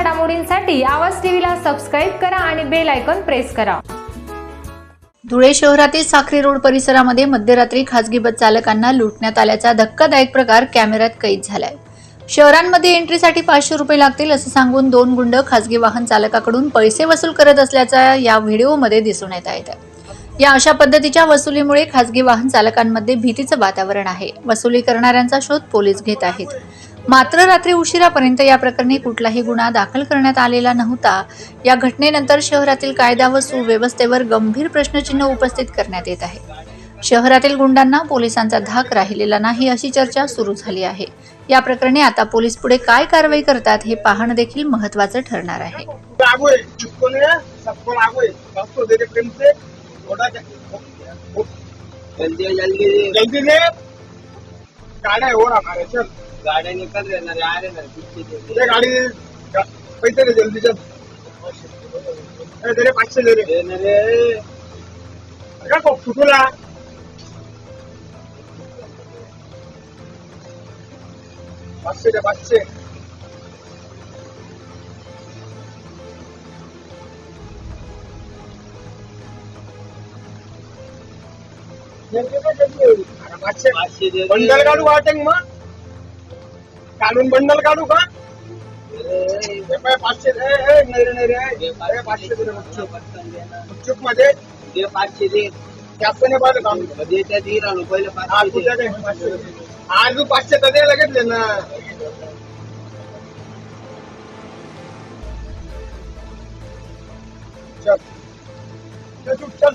घडामोडींसाठी आवाज टीव्हीला सबस्क्राईब करा आणि बेल आयकॉन प्रेस करा. धुळे शहरातील साखरी रोड परिसरामध्ये मध्यरात्री खासगी बस चालकांना लुटण्यात आल्याचा धक्कादायक प्रकार कॅमेऱ्यात कैद झालाय. शहरांमध्ये एंट्रीसाठी पाचशे रुपये लागतील असं सांगून दोन गुंड खासगी वाहन चालकाकडून पैसे वसूल करत असल्याचा या व्हिडिओमध्ये दिसून येत आहे. या अशा पद्धतीच्या वसुलीमुळे खासगी वाहन चालकांमध्ये भीतीचं वातावरण आहे. वसुली करणाऱ्यांचा शोध पोलीस घेत आहेत. मात्र रात्री उशिरापर्यंत या प्रकरणी कुठलाही गुन्हा दाखल करण्यात आलेला नव्हता. या घटनेनंतर शहरातील कायदा व सुव्यवस्थेवर गंभीर प्रश्नचिन्ह उपस्थित करण्यात येत आहे. शहरातील गुंडांना पोलिसांचा धाक राहिलेला नाही अशी चर्चा सुरू झाली आहे. या प्रकरणी आता पोलीस पुढे काय कारवाई करतात हे पाहणं देखील महत्वाचं ठरणार आहे. है. जल्दी जल्दी जल्दी ले गाड़ा है और हमारे चल गाड्या निकल रहे ना रे आ रहे ना पीछे से ये गाड़ी गा- पैसे दे जल्दी चल ए, दे रे पाचशे दे रे दे ना रे का खूप फुटूला पाचशे दे पाचशे अरे पाचशे पाचशे दे रे. बंडल काढू वाटेल मग काढून बंडल काढू का? पाचशे रे दे पाचशे पाचशे दे मध्ये दे पाचशे दे जास्त नाही पाहिलं काम त्या धीर आणू पहिले पाचशे दे. आज तू पाचशे तर द्यायला घेतले ना. चल चल.